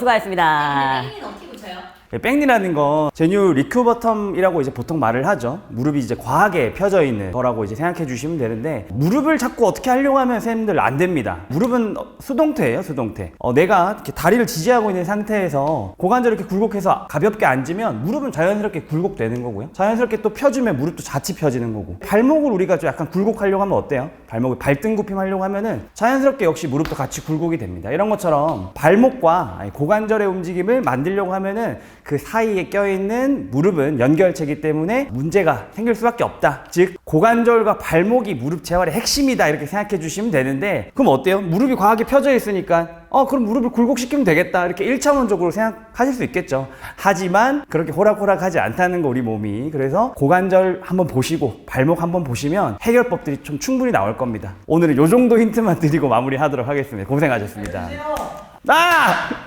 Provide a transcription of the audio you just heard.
수고하셨습니다. 백리라는 거 제뉴 리큐버텀이라고 이제 보통 말을 하죠. 무릎이 이제 과하게 펴져 있는 거라고 이제 생각해 주시면 되는데 무릎을 자꾸 어떻게 하려고 하면 선생님들 안 됩니다. 무릎은 어, 수동태예요, 수동태. 어, 내가 이렇게 다리를 지지하고 있는 상태에서 고관절을 이렇게 굴곡해서 가볍게 앉으면 무릎은 자연스럽게 굴곡되는 거고요. 자연스럽게 또 펴주면 무릎도 자칫 펴지는 거고. 발목을 우리가 좀 약간 굴곡하려고 하면 어때요? 발목을 발등 굽힘 하려고 하면은 자연스럽게 역시 무릎도 같이 굴곡이 됩니다. 이런 것처럼 발목과 고관절의 움직임을 만들려고 하면은 그 사이에 껴있는 무릎은 연결체이기 때문에 문제가 생길 수밖에 없다. 즉 고관절과 발목이 무릎 재활의 핵심이다 이렇게 생각해 주시면 되는데 그럼 어때요? 무릎이 과하게 펴져 있으니까 어 그럼 무릎을 굴곡시키면 되겠다 이렇게 1차원적으로 생각하실 수 있겠죠. 하지만 그렇게 호락호락하지 않다는 거 우리 몸이 그래서 고관절 한번 보시고 발목 한번 보시면 해결법들이 좀 충분히 나올 겁니다. 오늘은 요 정도 힌트만 드리고 마무리하도록 하겠습니다. 고생하셨습니다. 아!